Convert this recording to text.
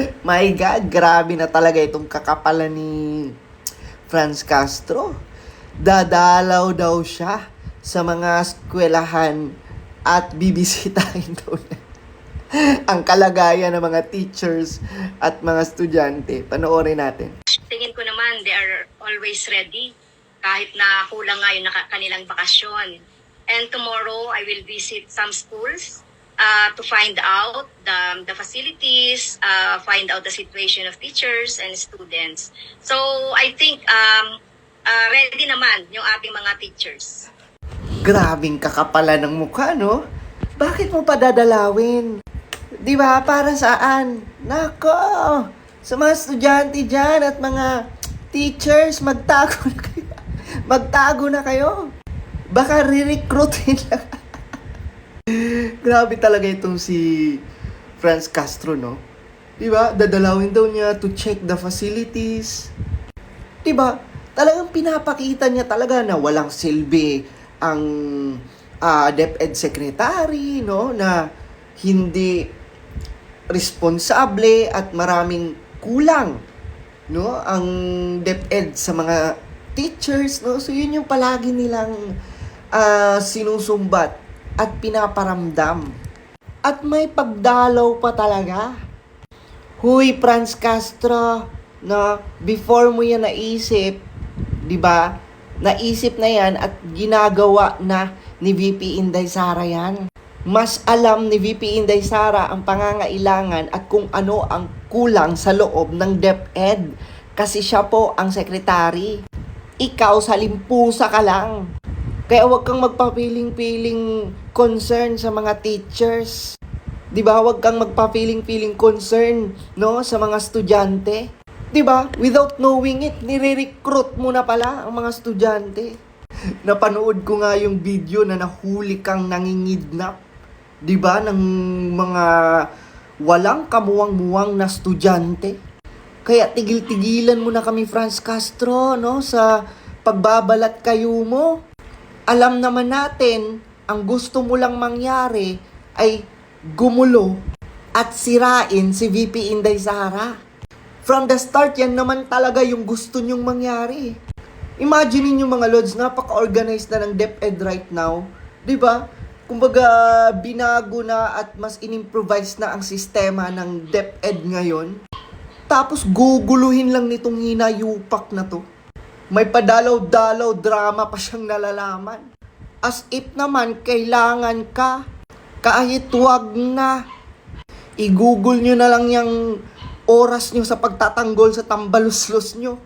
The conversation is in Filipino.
My God, grabe na talaga itong kakapalan ni Franz Castro. Dadalaw daw siya sa mga eskwelahan at bibisitahin daw niya ang kalagayan ng mga teachers at mga estudyante. Panoorin natin. tingin ko naman they are always ready kahit na kulang nga yung kanilang bakasyon. And tomorrow, I will visit some schools uh, to find out the, the facilities, uh, find out the situation of teachers and students. So, I think um, uh, ready naman yung ating mga teachers. Grabing kakapalan ng mukha, no? Bakit mo pa dadalawin? Di ba? Para saan? Nako! Sa mga estudyante dyan at mga teachers, magtago na kayo. Magtago na kayo. Baka re-recruitin lang. Grabe talaga itong si Franz Castro, no? Di ba? Dadalawin daw niya to check the facilities. Di ba? Talagang pinapakita niya talaga na walang silbi ang ah, DepEd secretary, no? Na hindi responsable at maraming kulang, no? Ang DepEd sa mga teachers, no? So yun yung palagi nilang ah, sinusumbat at pinaparamdam. At may pagdalaw pa talaga. Huy, Franz Castro, na before mo yan naisip, di ba? Naisip na yan at ginagawa na ni VP Inday Sara yan. Mas alam ni VP Inday Sara ang pangangailangan at kung ano ang kulang sa loob ng DepEd. Kasi siya po ang sekretary. Ikaw sa limpusa ka lang. Kaya huwag kang magpapiling-piling concern sa mga teachers. 'Di ba? Huwag kang magpa-feeling-feeling concern, no, sa mga estudyante. 'Di ba? Without knowing it, nire-recruit mo na pala ang mga estudyante. Napanood ko nga yung video na nahuli kang nangingidnap. 'Di ba? Ng mga walang kamuwang-muwang na estudyante. Kaya tigil-tigilan mo na kami, Franz Castro, no, sa pagbabalat kayo mo. Alam naman natin, ang gusto mo lang mangyari ay gumulo at sirain si VP Inday Sara. From the start, yan naman talaga yung gusto nyong mangyari. Imagine niyo mga lods, napaka-organized na ng DepEd right now. 'Di ba? Kumbaga, binago na at mas inimprovise na ang sistema ng DepEd ngayon. Tapos guguluhin lang nitong hinayupak na to. May padalaw-dalaw drama pa siyang nalalaman. As if naman kailangan ka kahit wag na. I-google nyo na lang yung oras nyo sa pagtatanggol sa tambaluslos nyo.